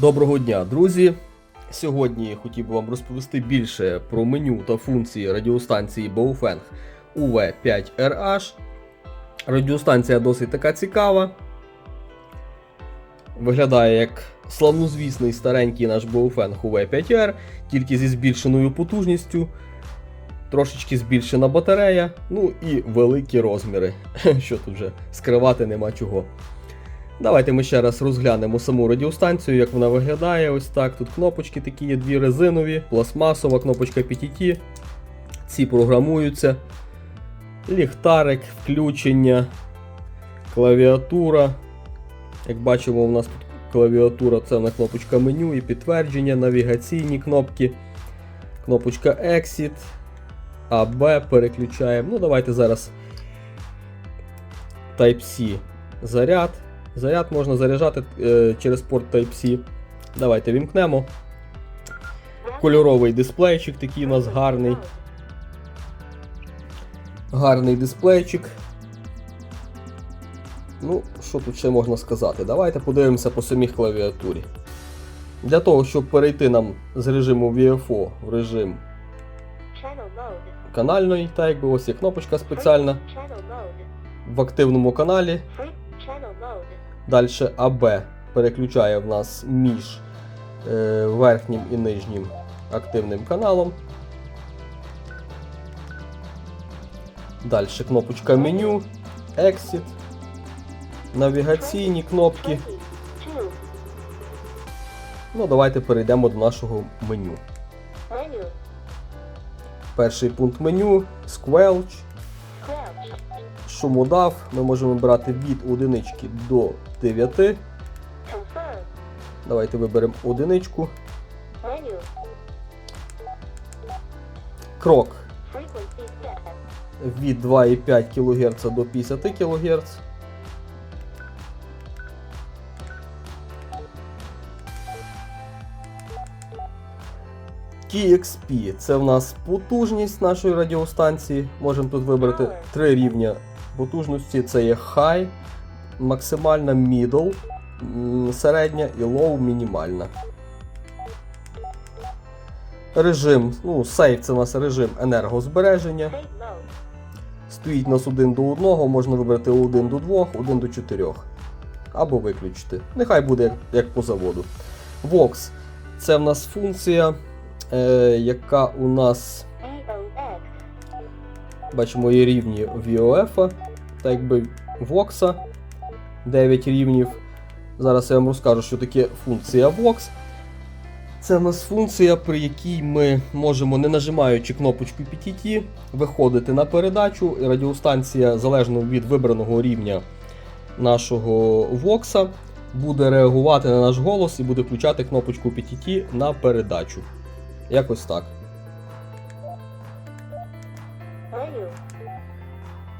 Доброго дня, друзі! Сьогодні хотів би вам розповісти більше про меню та функції радіостанції Baofeng UV5RH. Радіостанція досить така цікава. Виглядає як славнозвісний старенький наш Baofeng UV5R, тільки зі збільшеною потужністю, трошечки збільшена батарея, ну і великі розміри. Що тут вже скривати нема чого. Давайте ми ще раз розглянемо саму радіостанцію, як вона виглядає. Ось так. Тут кнопочки такі є дві резинові, пластмасова кнопочка PTT. Ці програмуються. Ліхтарик, включення, клавіатура. Як бачимо, у нас тут клавіатура це на кнопочка меню і підтвердження, навігаційні кнопки, кнопочка Exit, AB переключаємо. Ну, давайте зараз Type-C заряд. Заряд можна заряджати е, через порт Type-C. Давайте вімкнемо. Кольоровий дисплейчик такий у нас гарний. Гарний дисплейчик. Ну, що тут ще можна сказати? Давайте подивимося по самій клавіатурі. Для того, щоб перейти нам з режиму VFO в режим канальної, так якби ось є кнопочка спеціальна в активному каналі. Далі AB переключає в нас між е, верхнім і нижнім активним каналом. Далі кнопочка меню, Exit, навігаційні кнопки. Ну, давайте перейдемо до нашого меню. Перший пункт меню Squelch. Шумодав. Ми можемо брати від одинички до 9. Давайте виберемо одиничку. Крок від 2,5 кГц до 50 кГц. TXP це в нас потужність нашої радіостанції. Можемо тут вибрати три рівня потужності: це є High, максимальна Middle, середня і Low мінімальна. Режим, ну, Safe це у нас режим енергозбереження. Стоїть у нас 1 до 1, можна вибрати 1 до 2, 1 до 4. Або виключити. Нехай буде як, як по заводу. Vox це в нас функція, е, яка у нас, бачимо, є рівні VOF, так якби Vox 9 рівнів. Зараз я вам розкажу, що таке функція Vox. Це в нас функція, при якій ми можемо, не нажимаючи кнопочку PTT, виходити на передачу, і радіостанція, залежно від вибраного рівня нашого Vox, буде реагувати на наш голос і буде включати кнопочку PTT на передачу. Якось так.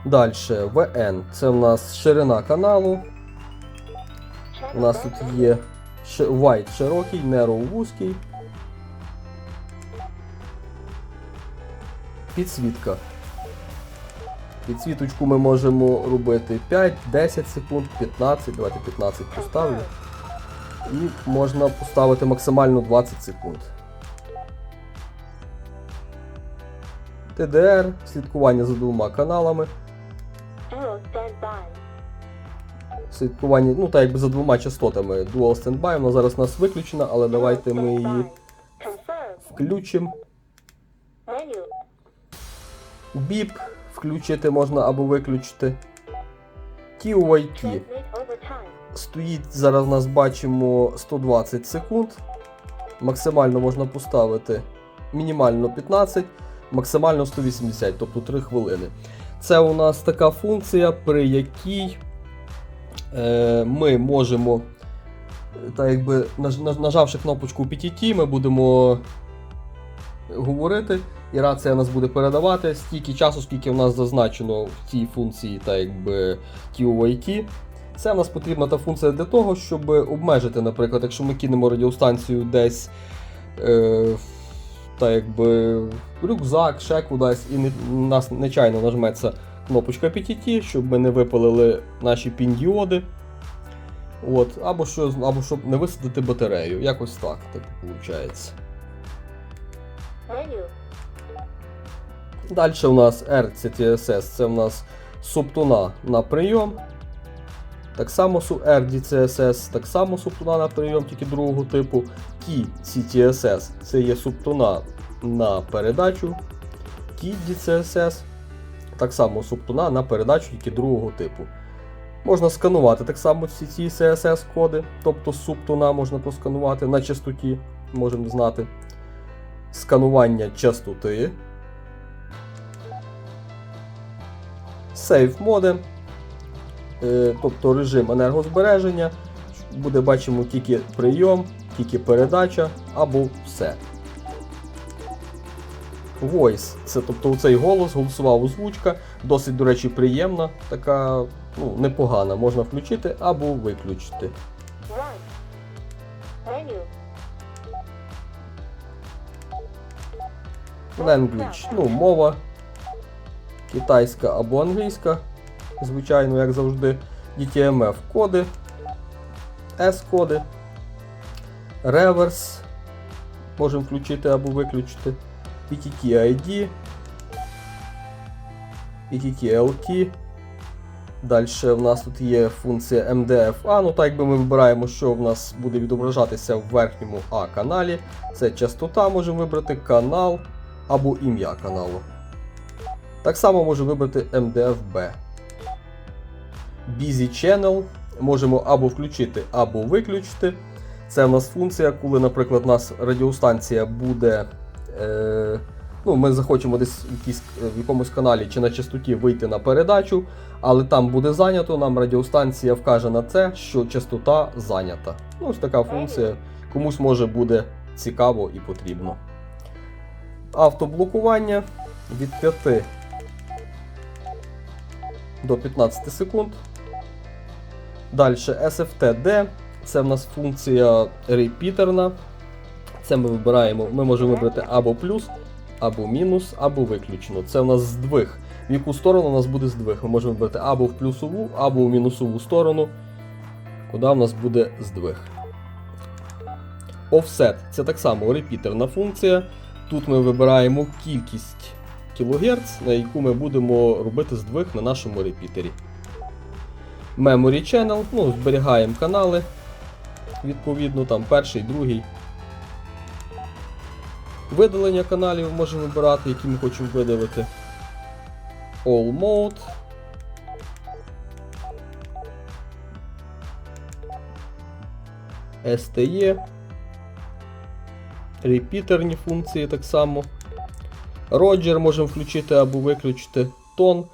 Далі, VN. Це в нас ширина каналу. У нас тут є Wide широкий, Narrow вузький. Підсвітка. Підсвіточку ми можемо робити 5, 10 секунд, 15, давайте 15 поставлю. І можна поставити максимально 20 секунд. TDR, слідкування за двома каналами. Слідкування, ну так якби за двома частотами Dual Standby, вона зараз у нас виключена, але давайте ми її включимо. Біп включити можна або виключити. Over стоїть, зараз у нас бачимо 120 секунд. Максимально можна поставити мінімально 15, максимально 180, тобто 3 хвилини. Це у нас така функція, при якій е, ми можемо, так якби наж- наж- нажавши кнопочку PTT, ми будемо говорити, і рація нас буде передавати стільки часу, скільки в нас зазначено в цій функції, так якби TOIT. Це в нас потрібна та функція для того, щоб обмежити, наприклад, якщо ми кинемо радіостанцію десь е, та якби рюкзак, ще кудись, і не, нас нечайно нажметься кнопочка PTT, щоб ми не випалили наші пін-діоди. От, або, що, або щоб не висадити батарею. Якось так, так виходить. Далі у нас RCTSS, це у нас субтуна на прийом. Так само су- RDCSS, так само субтуна на прийом, тільки другого типу. Key CTSS це є субтуна на передачу. Key DCSS так само субтуна на передачу, тільки другого типу. Можна сканувати так само всі ці CSS коди, тобто з субтуна можна просканувати на частоті, можемо знати. Сканування частоти. Моди, е, тобто режим енергозбереження. Буде бачимо тільки прийом, тільки передача або все. Voice це тобто цей голос, голосова озвучка, досить, до речі, приємна, така ну, непогана. Можна включити або виключити. Language, ну, мова китайська або англійська, звичайно, як завжди. DTMF коди, S-коди, реверс. Можемо включити або виключити. PTT ID, PTT LT. Далі в нас тут є функція MDFA. Ну так якби ми вибираємо, що в нас буде відображатися в верхньому А каналі. Це частота, можемо вибрати канал або ім'я каналу. Так само можемо вибрати MDFB. Busy Channel можемо або включити, або виключити. Це в нас функція, коли, наприклад, у нас радіостанція буде. Е, ну, Ми захочемо десь в, якійсь, в якомусь каналі чи на частоті вийти на передачу, але там буде зайнято, нам радіостанція вкаже на це, що частота зайнята. Ну, ось така функція. Комусь може буде цікаво і потрібно. Автоблокування від 5 до 15 секунд. Далі SFTD. Це в нас функція репітерна. Це ми вибираємо, ми можемо вибрати або плюс, або мінус, або виключно. Це в нас здвиг. В яку сторону у нас буде здвиг? Ми можемо вибрати або в плюсову, або в мінусову сторону, куди в нас буде здвиг. Offset це так само репітерна функція. Тут ми вибираємо кількість кГц, на яку ми будемо робити здвиг на нашому репітері. Memory Channel, ну, зберігаємо канали. Відповідно, там перший, другий. Видалення каналів можемо вибирати, які ми хочемо видалити. All Mode. STE. Репітерні функції так само. Роджер можемо включити або виключити тон.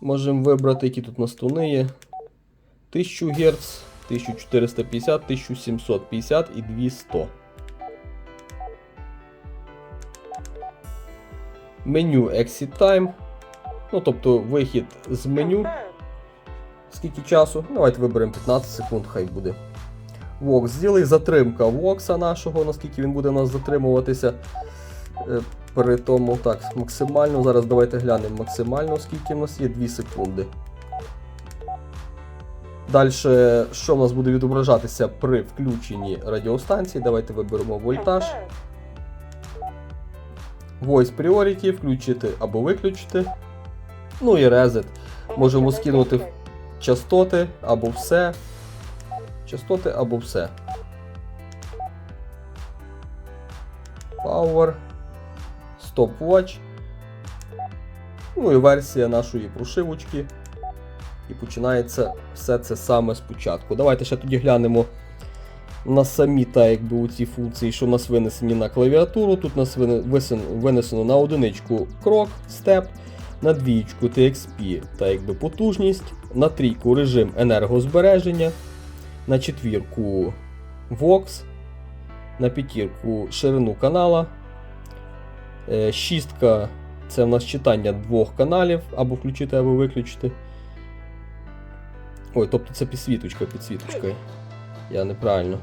Можемо вибрати, які тут у нас тони є. 1000 Гц, 1450, 1750 і 200. Меню Exit Time. Ну, тобто вихід з меню. Скільки часу? Давайте виберемо 15 секунд, хай буде. Вокс зробили затримка вокса нашого, наскільки він буде у нас затримуватися. Е, При тому так, максимально. Зараз давайте глянемо максимально, скільки в нас є 2 секунди. Далі, що в нас буде відображатися при включенні радіостанції? Давайте виберемо вольтаж. Voice Priority, включити або виключити. Ну і Reset. Можемо скинути частоти або все. Частоти або все. Power. Stopwatch. Ну і версія нашої прошивочки. І починається все це саме спочатку. Давайте ще тоді глянемо на самі та якби у ці функції, що в нас винесені на клавіатуру. Тут у нас винесено на одиничку крок, степ, на двічку TXP та якби потужність, на трійку режим енергозбереження, на четвірку Vox, на п'ятірку ширину канала. Е, Шістка це в нас читання двох каналів, або включити, або виключити. Ой, тобто це підсвіточка, підсвіточка. Я неправильно.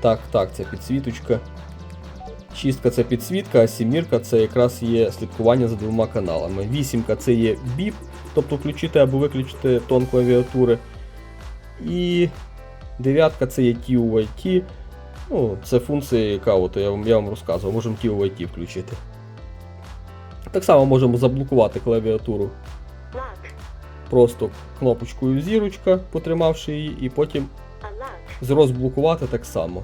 Так, так, це підсвіточка. Шістка це підсвітка, а сімірка це якраз є слідкування за двома каналами. Вісімка це є біп, тобто включити або виключити тон клавіатури. І дев'ятка це є TUIT. Ну, це функція, яка от я вам, я вам розказував, можемо TUIT включити. Так само можемо заблокувати клавіатуру. Просто кнопочкою зірочка, потримавши її, і потім Unlock. з розблокувати так само.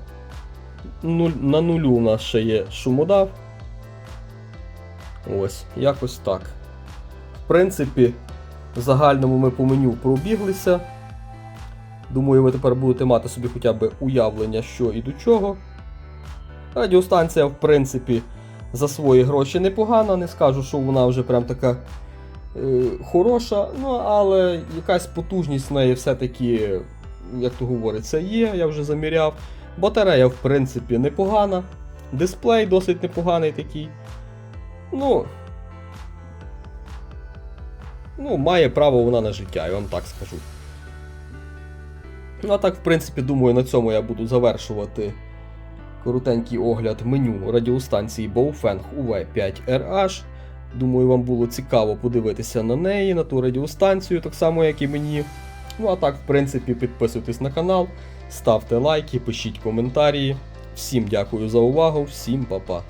Нуль, на нулю у нас ще є шумодав. Ось, якось так. В принципі, в загальному ми по меню пробіглися. Думаю, ви тепер будете мати собі хоча б уявлення, що і до чого. Радіостанція, в принципі, за свої гроші непогана. Не скажу, що вона вже прям така хороша, ну але якась потужність в неї все-таки, як то говориться, є, я вже заміряв. Батарея, в принципі, непогана. Дисплей досить непоганий такий. Ну. Ну, має право вона на життя, я вам так скажу. Ну, а так, в принципі, думаю, на цьому я буду завершувати коротенький огляд меню радіостанції Baofeng UV5RH. Думаю, вам було цікаво подивитися на неї, на ту радіостанцію, так само, як і мені. Ну а так, в принципі, підписуйтесь на канал, ставте лайки, пишіть коментарі. Всім дякую за увагу, всім па-па.